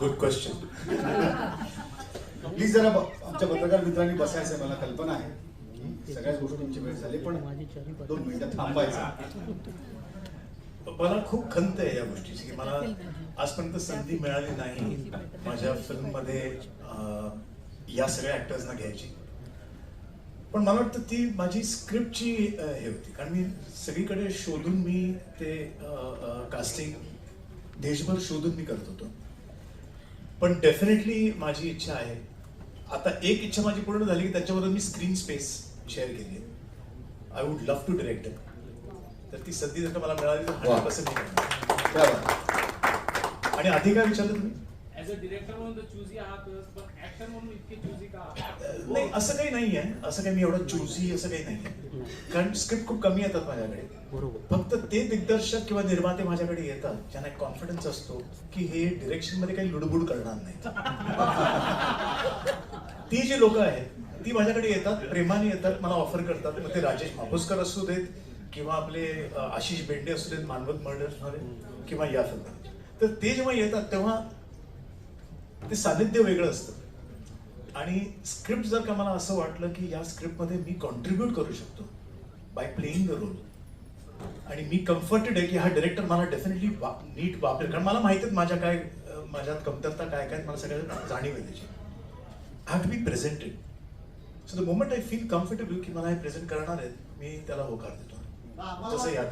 Good question please जरा आमच्या पत्रकार मित्रांनी बसायचं मला कल्पना आहे. सगळ्याच गोष्टींची वेळ झाली पण दोन मिनिटं थांबायचं. मला खूप खंत आहे या गोष्टीची की मला आजपर्यंत संधी मिळाली नाही माझ्या फिल्ममध्ये या सगळ्या ऍक्टर्सना घ्यायची. पण मला वाटतं ती माझी स्क्रिप्टची हे होती. कारण मी सगळीकडे शोधून मी ते कास्टिंग देशभर शोधून मी करत होतो. पण डेफिनेटली माझी इच्छा आहे आता एक इच्छा माझी पूर्ण झाली की त्याच्याबरोबर मी स्क्रीन स्पेस शेअर केली आहे I would love to direct तर ती संधी जर मला मिळाली तर. Hundred percent. आणि आधी काय विचारलं तुम्ही? नाही असं काही नाही आहे असं काही मी एवढं चुजी असं काही नाही आहे कारण स्क्रिप्ट खूप कमी येतात माझ्याकडे. फक्त ते दिग्दर्शक किंवा निर्माते माझ्याकडे येतात ज्यांना एक कॉन्फिडन्स असतो की हे डिरेक्शनमध्ये काही लुडबुड करणार नाहीत. ती जी लोक आहेत ती माझ्याकडे येतात प्रेमाने येतात मला ऑफर करतात. मग ते राजेश मापुसकर असू देत किंवा आपले आशिष बेंडे असू देत मानवत मर्डर्समध्ये किंवा या फिल्म तर ते जेव्हा येतात तेव्हा ते सानिध्य वेगळं असतं. आणि स्क्रिप्ट जर का मला असं वाटलं की या स्क्रिप्टमध्ये मी कॉन्ट्रीब्यूट करू शकतो बाय प्लेईंग द रोल आणि मी कम्फर्टेड आहे की हा डिरेक्टर मला डेफिनेटली नीट वापरेल. कारण मला माहिती आहे माझ्या काय माझ्यात कमतरता काय काय मला सगळ्यांना जाणीव आहे त्याची. I have to be presented so the moment I feel comfortable की मला हे प्रेझेंट करणार आहेत मी त्याला होकार देतो. तसं या